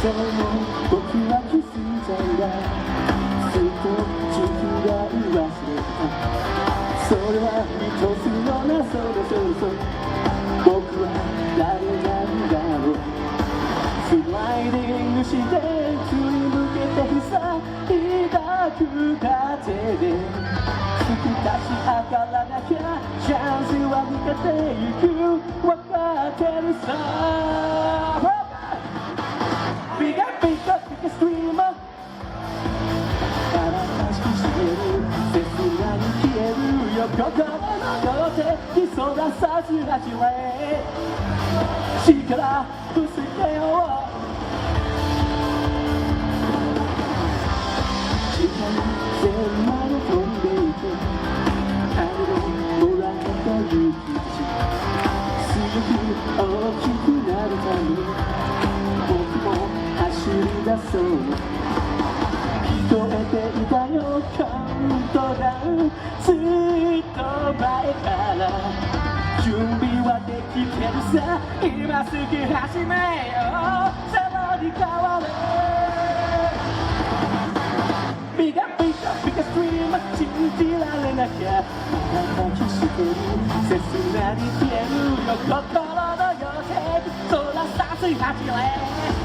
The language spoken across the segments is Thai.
その時はキスじゃないすっと地球が忘れそれは一の風で突き出し上がらなきゃチャンスは抜けてゆく。分かってるさ。ビガビガビガストリーマー。悲しくしてる。切なに消える。よ心の両手にそらさず始め力ぶつ出そう聞こえていたよカウントダウンずっと前から準備はできてるさ今すぐ始めようさらに変われビガビガビガストリーム信じられなきゃまたしてる切なに消えるよ心の予定 空さす始め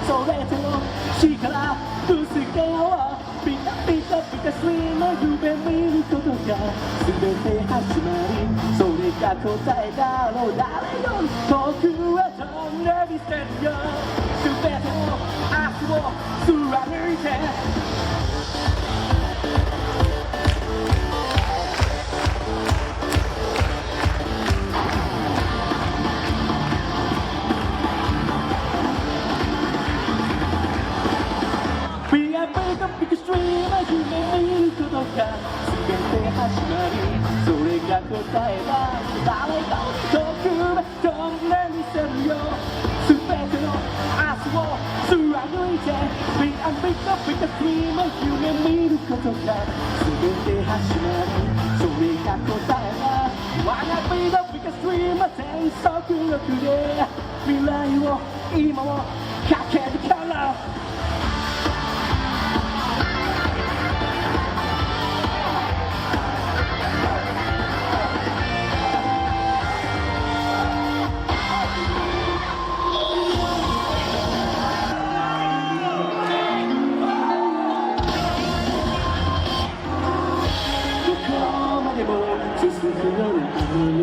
それとも力ぶつけようビガビガビガストリーム夢見ることが全て始まりそれが答えだろう誰より遠くは飛んでみせるよ全ての明日を貫いて アビガビガストリーム夢見ることが全て始まりそれが答えだ誰か遠くへ飛んでみせるよ全ての明日を貫いてビアビガビガストリーム夢見ることが全て始まりそれが答えだ Wanna be the biggest dreamer 全速力で未来を今を駆け抜けろ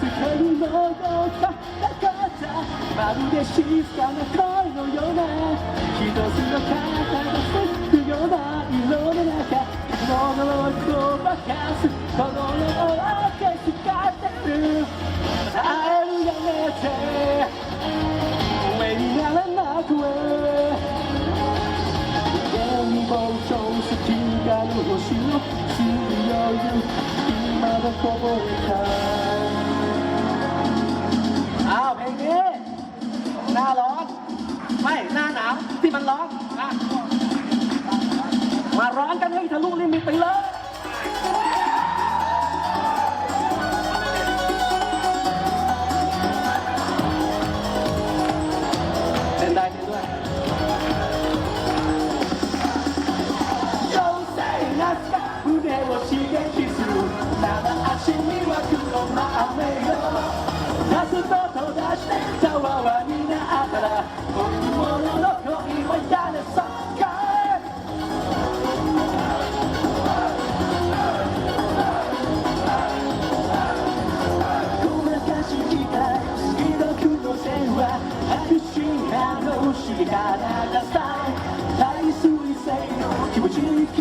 近づけるのよかなかったまるで静かな声のような一つの肩がつくような色の中物をごまかすこの世を消しかってる耐えるやめて上にならなくへ上に膨張す光る星の強い今どこぼれ มาร้อนกันให้ทะลุลิมิตไปเลย keep what you need.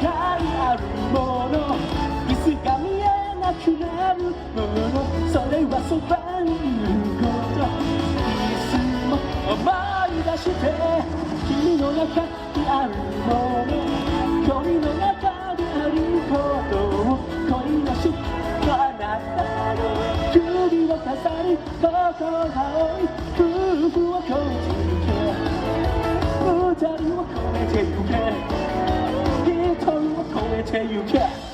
にあるもの椅子が見えなくなるものそれはそばにいること椅子も思い出して君の中にあるもの距離の中であることを恋のしあなたの首を飾り心を追い夫婦を感じてゆ二人を超えてゆけ until you catch.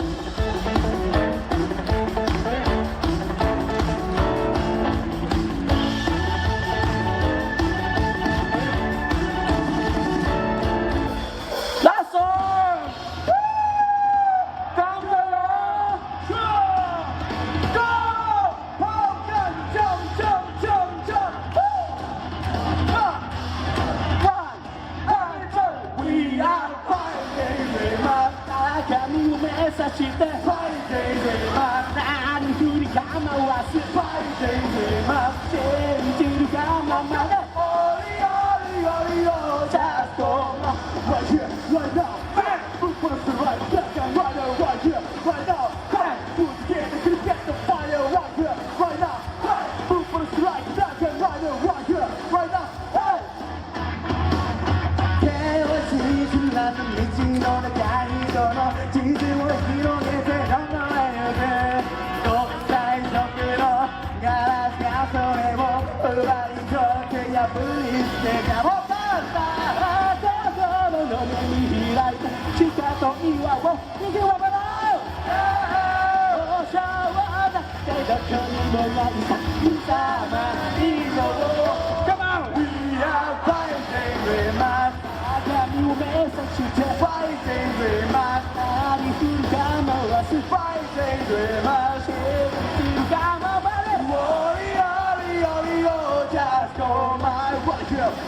地図を広げて考え国際色のガラスがそれを奪い取って破りしてかもたたあたの胸に開いた地下と岩を逃げわばろうおしゃわなってどこにもないさ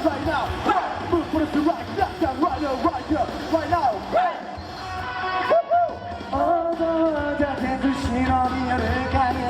Right now, right. move for the right, left and right, no, right here, right now, right. Woo-hoo! Oh, the, the, the, the, the, the, the, the,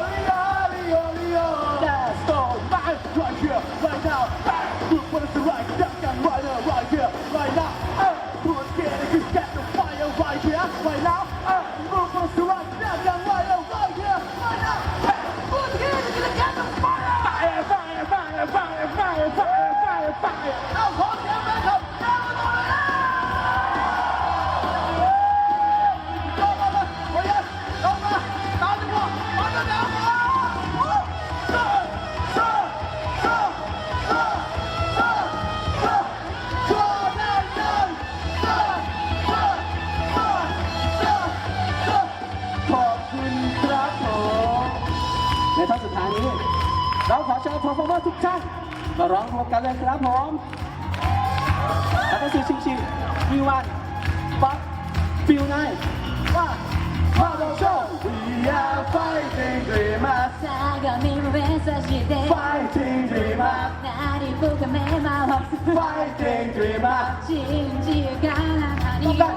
มาร้องรวมกันเลยครับผมแล้วก็คือชิงชิงวิวันปั๊บฟิลไนว่าพาโดโช We are fighting dreamers 相模を目指して fighting dreamers なりふか目回す fighting dreamers 信じがなに ต้อ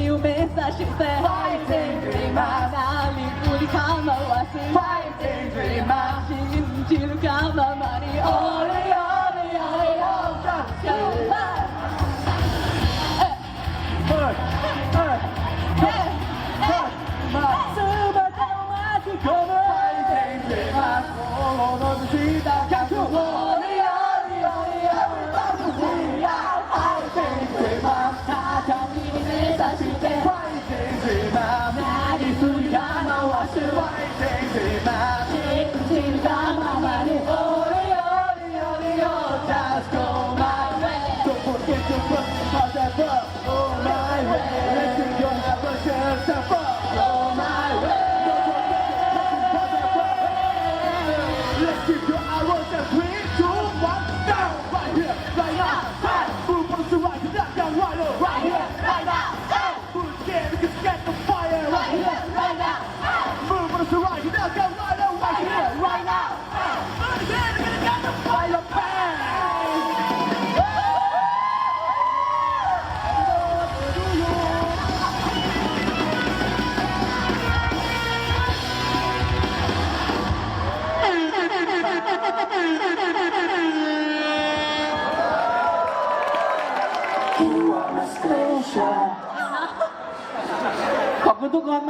Viu mensagem ferrante entre mas a luz publica a mão assim.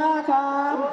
มากครับ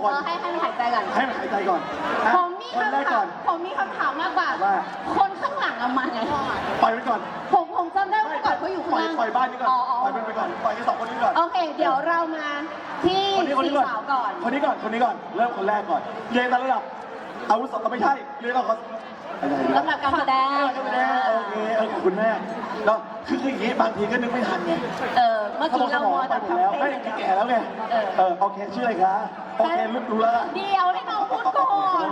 คเอนอให้ให้มันหายใจก่อนให้มันหายใจก่อนนะผมมีคนแรกคำถาก่อมน ผมมีคำถามมากกว่า ว่า คนข้างหลังเอามาไงปล่อยไว้ก่อนผมผมจำได้ว่าเมื่อก่อนเขาอยู่ปข้างล่อยล่างปล่อยบ้านนี้ก่อนอ๋ออ๋อปล่อยมันไปก่อนปล่อยแค่สองคนนี้ก่อนโอเค เดี๋ยวเรามาที่คนนี้คนสี่นี้ก่อนสาวก่อน คนนี้ก่อนคนนี้ก่อนเริ่มคนแรกก่อนเรียงตามระดับอาวุโสเอาไม่ใช่เรียงตามเขาอะไรนะ ลำดับการแสดงเออก็ไม่ได้โอเคเออขอบคุณแม่แล้วคือคืออย่างงี้บางทีก็นึกไม่ทันไงเออเมื่อกี้เรามัวแต่ไปหมดแล้วทำไม่เต้นแก่แล้วไงเออเออโอเคชื่ออะไรคะโอเครู้รู้แล้วล่ะเดี๋ยวให้น้องพูดก่อน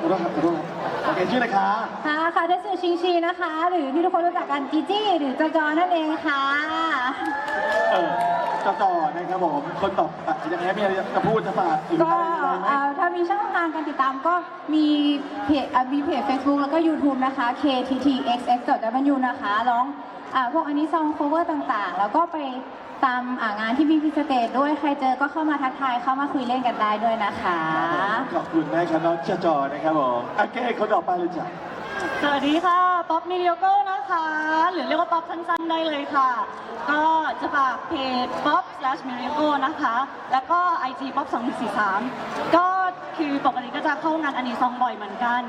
รู้แล้วครับรู้แล้วโอเคชื่ออะไรคะค่ะค่ะได้สื่อชิงชีนะคะ หรือที่ทุกคนรู้จักกันจีจี้หรือจอจอนั่นเองค่ะ เออจอจอนะครับผมคนตอบอะยังไงมีอะไรจะพูดจะฝากหรือก็อะไรไหม เอ่อถ้ามีช่องทางการติดตามก็มีเพจอะมีเพจ Facebook แล้วก็ YouTube นะคะ kttxx.w นะคะ ร้อง อ่าพวกอันนี้ซอง cover ต่างๆ แล้วก็ไปตามอ่างานที่มีพิสเตจด้วยใครเจอก็เข้ามาทักทายเข้ามาคุยเล่นกันได้ด้วยนะคะ ขอบคุณนะครับน้องจอจอนะครับผมโอเคคนต่อไปเลยจ้ะสวัสดีค่ะ ป๊อปมิเรียโก้นะคะ หรือเรียกว่าป๊อปสั้นๆได้เลยค่ะ ก็จะฝากเพจ pop slash miracle นะคะ แล้วก็ IG pop 2143 ก็ คือปกติก็จะเข้างานอันนี้ซองบ่อยเหมือนกัน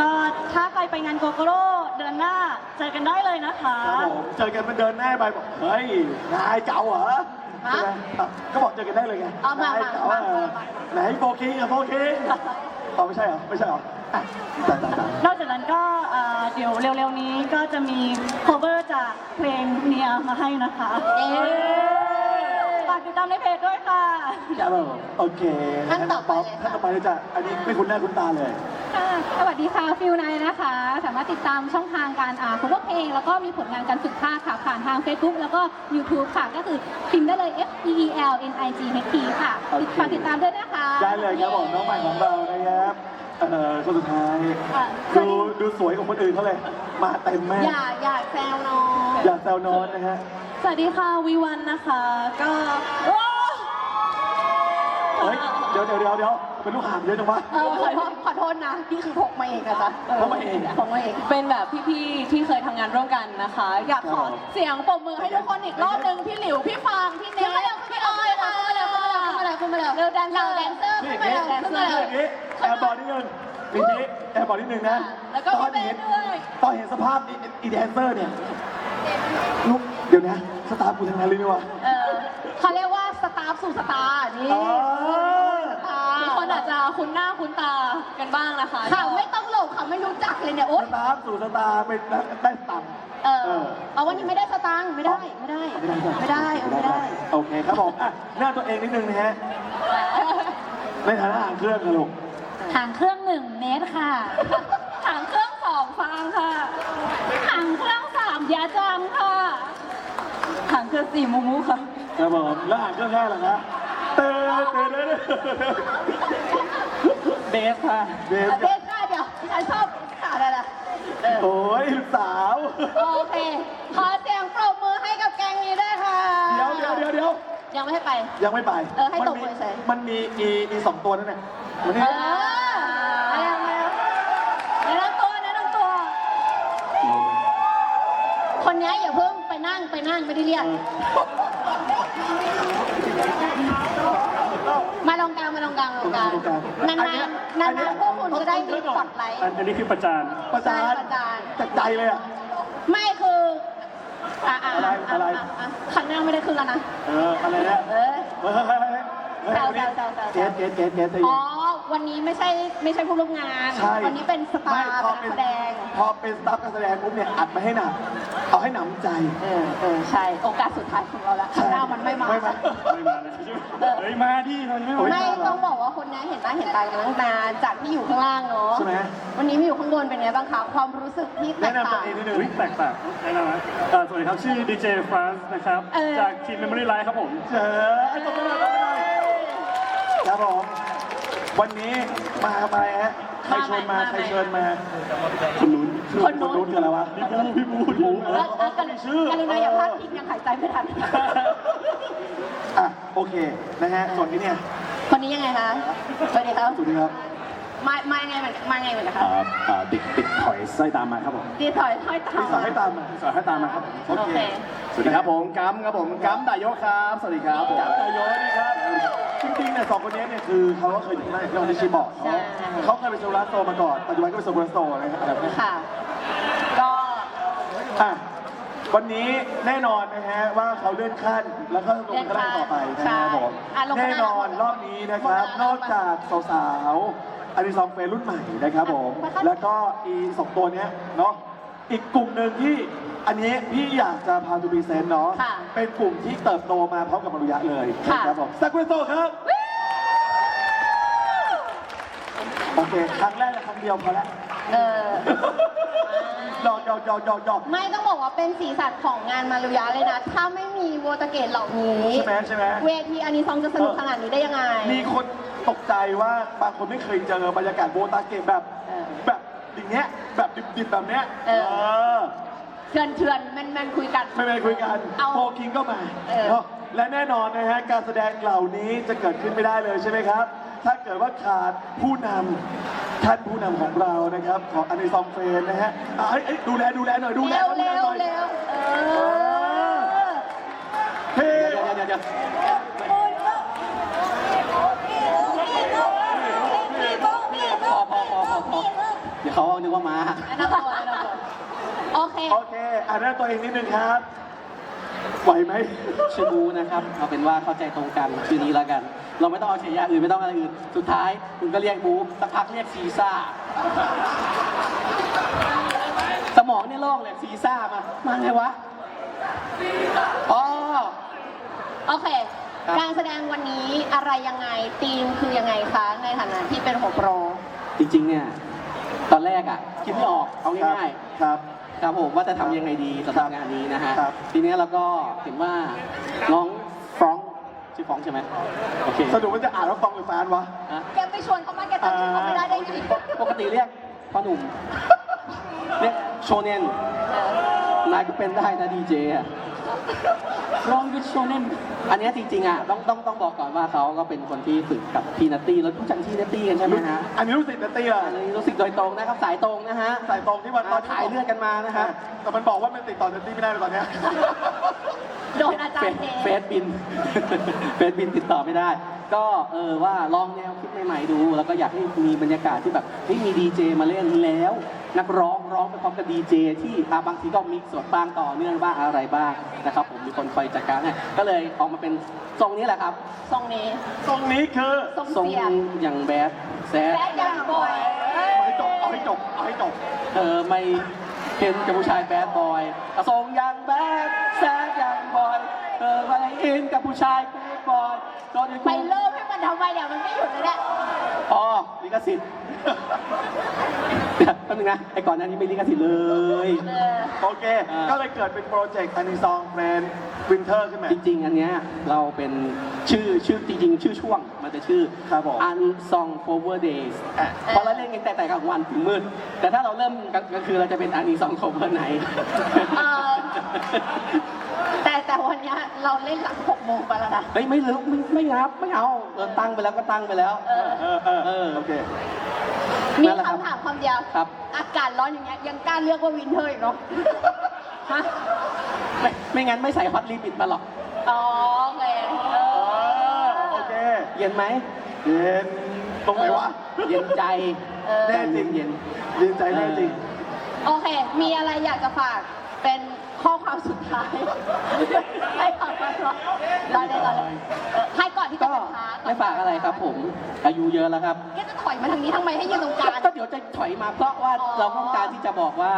ก็ถ้าใครไปงานโกโกโร่เดือนหน้าเจอกันได้เลยนะคะ ครับผมเจอกันมันเดินหน้าไปบอกเฮ้ยนายเก่าเหรอใช่ไหมอะก็บอกเจอกันได้เลยไงเอามานายเก่ามาเออมา ไหนโฟคิงอะโฟคิงอ๋อไม่ใช่เหรอไม่ใช่เหรออะตายตายตาย นอกจากนั้นก็เอ่อเดี๋ยวเร็วๆนี้ก็จะมี cover จากเพลงเนียมาให้นะคะเย้ฝาก ติดตามในเพจด้วยค่ะ ครับผมโอเคท่านต่อไปป๊อปเลยค่ะ ท่านต่อไปเลยจ้ะอันนี้ไม่คุ้นหน้าคุ้นตาเลย ค่ะสวัสดีค่ะฟิลไนนะคะ สามารถติดตามช่องทางการอ่า cover เพลงแล้วก็มีผลงานการฝึกภาคค่ะ ผ่านทาง Facebook แล้วก็ YouTube ค่ะ ก็คือพิมพ์ได้เลย F E E L N I G H T ค่ะโอเค ฝากติดตามด้วยนะคะ ได้เลยครับผมน้องใหม่ของเรานะครับ เอ่อคนสุดท้ายอะดูดูสวยกว่าคนอื่นเขาเลย มาเต็มแม่อย่าอย่าแซวน้อง อยากแซวนอนนะฮะ สวัสดีค่ะวีวันนะคะ ก็เฮ้ย เดี๋ยวเดี๋ยวเดี๋ยวเดี๋ยวเป็นลูกหางเยอะจังวะ เออขอโทษขอโทษนะพี่คือพกมาเองนะจ๊ะพกมาเอง พกมาเอง เป็นแบบพี่ๆที่เคยทำงานร่วมกันนะคะ อยากขอเสียงปรบมือให้ทุกคนอีกรอบหนึ่งพี่หลิว พี่ฟาง พี่เนขึ้นมาทเร็วขึ้นมาเร็วขึ้นมาเร็วขึ้นมาเร็วขึ้นมาเร็วขึ้นมาเร็วเร็วแดนเซอร์เราแดนเซอร์นี่ขึ้นอมาย่างเร็นี้วนี่ขึ้นมาเร็วอย่างนี้ แอร์บอลนิดนึงปีนี้แอร์บอลนิดนึงนะแล้วก็ตอนพี่เบเห็นนด้วยตอนเห็นสภาพอีอีแดนเซอร์เนี่ยลูกเดี๋ยวนะสตาร์กูทำงานเลยนี่วะเออเขาเรียกว่าสตาฟสู่สตาร์นี่อ๋อสตาร์ทุกคนอาจจะคุ้นหน้าคุ้นตากันบ้างนะคะเขาไม่ต้องหลบเขาไม่รู้จักเลยเนี่ยสโอ๊ยตาร์สู่สตาร์เป็นนักได้สตังค์เอเอออเอาวันนี้ไม่ได้สตางค์ไม่ได้ไม่ได้ไม่ได้เออไม่ได้ โอเคครับผมอะหน้าตัวเองนิดนึงนะฮะในฐานะอ่างเครื่องกันลูก หางเครื่องหนึ่งเนทค่ะ หางเครื่องสองฟางค่ะ หางเครื่องสามยาจังค่ะ หางเครื่องสี่มูมูค่ะ ครับผมแล้วอ่างเครื่องแค่เหรอคะเต้เต้เต้เบสค่ะเบสเบสค่ะเดี๋ยวฉันชอบขาอะไรล่ะเออโอ้ยลูกสาวโอเค ขอเสียงปรบมือให้กับแกงนี้ด้วยค่ะเดี๋ยวเดี๋ยวเดี๋ยวเดี๋ยวยังไม่ให้ไป ยังไม่ไปเออให้ตบมีมือเฉย มันมีอีอีสองตัวนั่นแหละมันเอนี่ออะไรอะไรแนะนำตัวแนะนำตัว คนนี้อย่าเพิ่ง ไปนั่งไปนั่งไม่ได้เรียก มาลงกลางมาลงกลางมาลงกลางนานๆนานๆพวกคุณจะได้มีสปอตไลท์อันนี้คือประจานประจานใช่ประจานจากใจเลยอะ ไม่คืออะอะอะไรอะไระะคันหน้าไม่ได้ขึ้นแล้วนะ เอออะไรนะเอ้ยเฮ้ยเฮ้ยเฮ้ยเฮ้ยแซวแซวแซวแซวเกสเกสเกสเกสใจอ๋เย็อน วันนี้ไม่ใช่ไม่ใช่ผู้ร่วมงานใช่วันนี้เป็นสตาไม่ร์พอเป็นเป็นนักแสดงพอเป็นสตาฟการแสดงปุ๊บเนี่ยอัดมาให้หนักเอาให้หนำใจ เออเออใช่โอกาสสุดท้ายของเราแล้วข้างหน้ามันไม่มา ไม่มา ไม่มาเลยเฮ้ยมาดิมันไม่โอ้ยไม่ต้องบอกว่าคนนี้เห็นตาเห็นตากันตั้งนานจากที่อยู่ข้างล่างเนาะใช่ไหม วันนี้มาอยู่ข้างบนเป็นไงบ้างคะความรู้สึกที่แตแนะกนำตัต่าวงเองนิดนึงเฮ้ยแตกต่างแนะนำนะเอ่อสวัสดีครับ ชื่อดีเจฟรานซ์นะครับ เออ จากทีม Memory Life ครับผม เจอไอ้ตบมือหน่อยตบมือหน่อยครับผม วันนี้มาทำอะไรฮะใครชวนมาใครเชิญมาคนนู้นคนนู้นกันแล้ววะพี่บูพี่บูพี่บูเออเออก็มีชื่อกรุณาอย่าพลาดพิงยังหายใจไม่ทันอะโอเคนะฮะส่วนนี้เนี่ยคนนี้ยังไงคะสวัสดีครับสวัสดีครับมามายังไงเหมือนมาไงเหมือนกันคะอ่าอ่าเด็กเด็กถอยไส้ตามมาครับผมดีถอยถอยตาพี่มสาวให้ตามมาสอยให้ตามมาครับผมโอโอเคเคสวัสดีครับผมกัมครับผมกัมดายโยครับ สวัสดีครับผมจากนายกนะครับ จริงๆเนี่ยสองคนนี้เนี่ยคือเขาก็เคยอยู่ที่นั่นที่เราได้ชิบอกใช่เขาเขาเคยเป็นโซลาร์โซมาก่อนปัจจุบันก็เป็นโซลาร์โซนะครับอะไรแบบนี้ค่ะ ก็อะวันนี้แน่นอนนะฮะว่าเขาเลื่อนขั้นแล้วก็ลงขั้นต่อไปนะครับผมอะลงขั้แน่นนอนรอบนี้นะครับ นอกจากสาวๆอันนี้ซองเฟรรุ่นใหม่นะครับผมแล้วก็อีสองตัวเนี้ยเนาะ อีกกลุ่มหนึ่งที่อันนี้พี่อยากจะพาดูพรีเซนต์เนาะ ค่ะเป็นกลุ่มที่เติบโตมาพร้อมกับมารุยะเลยค่ะ นะครับผมซากุระโตครับ โอเค ครั้งแรกและครั้งเดียวพอแล้วเออ หยอกหยอกหยอกหยอกหยอกไม่ต้องบอกว่าเป็นสีสันของงานมารุยะเลยนะ ถ้าไม่มีโวตาเกตเหล่านี้ ใช่ไหมใช่ไหม เวทีอันนี้ซองจะสนุกขนาดนี้ได้ยังไง มีคนตกใจว่าบางคนไม่เคยเจอบรรยากาศโบตาเกะแบบเออแบบอย่างเงี้ยแบบดิบๆแบบเนี้ยเอออเถื่อนเถื่อนแมนแมนคุยกัน ไม่ไม่คุยกันเอา โฟคิงก็มาเออ เนอะและแน่นอนนะฮะ การแสดงเหล่านี้จะเกิดขึ้นไม่ได้เลยใช่ไหมครับ ถ้าเกิดว่าขาดผู้นำท่านผู้นำของเรานะครับ ของอเนซองเฟนนะฮะอะเอ้ยเอ้ยดูแลดูแลหน่อยดูแลเร็วเขาดูเร็แลวหน่อย เร็วเออ เฮ้ เดี๋ยวเดี๋ยวเดี๋ยวพอพอพอพอพอ เดี๋ยวเขานึกว่ามา แนะนำตัวแนะนำตัวโอเคโอเคอ่านหน้าตัวเองนิดนึงครับ ไหวไหม ชื่อบูนะครับเอาเป็นว่าเข้าใจตรงกันชื่อนี้แล้วกัน เราไม่ต้องเอาฉายาอื่นไม่ต้องอะไรอื่น สุดท้ายคุณก็เรียกบูสักพักเรียกซีซ่า สมองเนี่ยโล่งเลยซีซ่ามา มาไงวะอ๋อ โอเค ครับ การแสดงวันนี้อะไรยังไงธีมคือยังไงคะในฐานะที่เป็นหัวโปร จริงๆเนี่ย ตอนแรกอะคิดไม่ออกเอาง่ายครับๆครับผมว่าจะทำยังไงดีสำหรับงานนี้นะฮะครับ ทีนี้เราก็เห็นว่าน้องฟรองก์ชื่อฟรองก์ใช่ไหมโอเคสรุปว่าจะอ่านว่าฟองหรือแฟนวะนะแกไปชวนเขามาแกจำชื่อเขาไม่ได้ได้ไงปกติเรียกพ่อหนุ่มเรียกโชเนน นายก็เป็นได้นะดีเจอะลองดูโชเนนอันเนี้ยจริงๆอะต้องต้องต้องบอกก่อนว่าเขาก็เป็นคนที่ฝึกกับพี่นัตตี้แล้วรู้จักพี่นัตตี้กันใช่ไหมฮะอันนี้รู้สึกนัตตี้เลยอันนี้รู้สึกโดยตรงนะครับสายตรงนะฮะสายตรงที่มันตอนนี้ถ่ายเลือดกันมานะครับแต่มันบอกว่ามันติดต่อนัตตี้ไม่ได้เลยตอนเนี้ย โดนอาจารย์เจ เฟซบิน เฟซบินติดต่อไม่ได้ ก็เออว่าลองแนวคิดใหม่ๆดู แล้วก็อยากให้มีบรรยากาศที่แบบเฮ้ยมีดีเจมาเล่นแล้ว นักร้องร้องไปพร้อมกับดีเจที่อะบางทีก็มีสดบ้างต่อเนื่องบ้างอะไรบ้างนะครับ ผมมีคนคอยจัดการให้ก็เลยออกมาเป็นทรงนี้แหละครับทรงนี้ตรงนี้คือทรงทรงเสียอย่างแบดแซดแบดยังบ่อยเอาให้จบเอาให้จบเอาให้จบเออไม่เห็นกับผู้ชายแบดบอยทรงอย่างแบดแซดอย่างบอยเออไม่เห็นกับผู้ชายแบดบอยโดนไปเริ่มให้มันทำไมเนี่ยมันไม่หยุดเลยเนี่ย อ๋อลิขสิทธิ์เดี๋ยว แป๊บนึงนะไอ้ก่อนหน้านี้ไม่ลิขสิทธิ์เลยเออโอเค อ่า ก็เลยเกิดเป็นโปรเจกต์อันนี้ซองแฟนวินเทอร์ขึ้นมา จริงๆ อันเนี้ยเราเป็นชื่อชื่อจริงๆ ชื่อช่วงมันจะชื่อ ครับผม Unsung Cover Days อะเพราะเราเล่นกันแต่แต่กลางวันถึงมืด แต่ถ้าเราเริ่มกลางกลางคืนเราจะเป็น Unsung Cover Night เอ่อแต่แต่วันเนี้ยเราเล่นหลังหกโมงไปแล้วนะ เฮ้ยไม่เลิกไม่ไม่รับไม่เอาเออตั้งไปแล้วก็ตั้งไปแล้ว เออ เออเออเออโอเค มีนั่นแหละครับคำถามคำเดียวครับ อากาศร้อนอย่างเงี้ยยังกล้าเรียกว่าวินเทอร์อีกเนาะ ฮะ ไม่ไม่งั้นไม่ใส่ฮอตลิมิตมาหรอก อ๋อโอเคเอเอออโอเค เย็นไหม เย็นตรงไหนวะ เย็นใจเออ แน่จริงเย็น เย็นใจแน่จริง โอเค มีอะไรอยากจะฝากเป็นข้อความสุดท้าย ให้ฝากมาก่อนรอเลยรอเลยเออให้ ก่อนที่จะก็ไปพักไม่ฝากอะไรครับผม อายุเยอะแล้วครับแกจะถอยมาทางนี้ทำไมให้ยืนตรงกลาง ก็เดี๋ยวจะถอยมาเพราะว่าอ๋อเราต้องการที่จะบอกว่า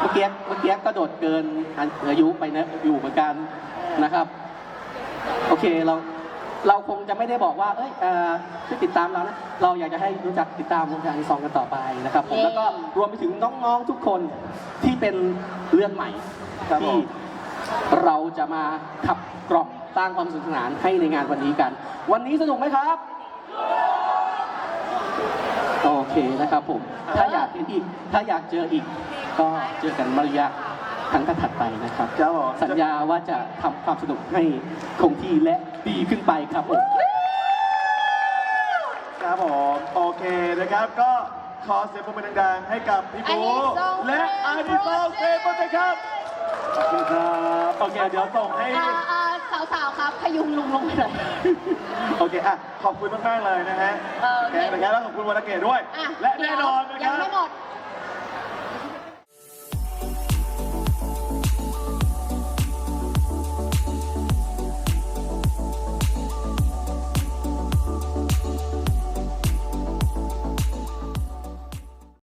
เมื่อกี้เมื่อกี้กระโดดเกินอายุไปนะอยู่เหมือนกันนะครับ โอเคเราเราคงจะไม่ได้บอกว่า เอ้ยเอ่อช่วยติดตามเรานะ เราอยากจะให้รู้จักติดตามวงการอีซองกันต่อไปนะครับผม แล้วก็รวมไปถึงน้องๆทุกคนที่เป็นเลือดใหม่ครับผที่มเราจะมาขับกล่อม สร้างความสนุกสนานให้ในงานวันนี้กัน วันนี้สนุกไหมครับ โอเคนะครับผม ถ้าอยากเห็นอีก ถ้าอยากเจออีก ก็เจอกันมารยาครั้งถัดไปนะครับครับผมสัญญาว่าจะทำความสนุกให้คงที่และดีขึ้นไปครับผมครับผมโอเคนะครับก็ขอเสียงปรบมือดังๆให้กับพี่อันบูนี้ทรงและอานิโซเซโปรเจกต์ครับขอบคุณครับโอเคเดี๋ยวส่งให้อ่าอ่า สาวๆครับพยุงลุงลงไปหน่อยโอเคอะขอบคุณมากๆเลยนะฮะเออโอเคนะครับแล้วขอบคุณวรรณเกตด้วย อะและแน่นอนนะคยัรังบ ไม่หมด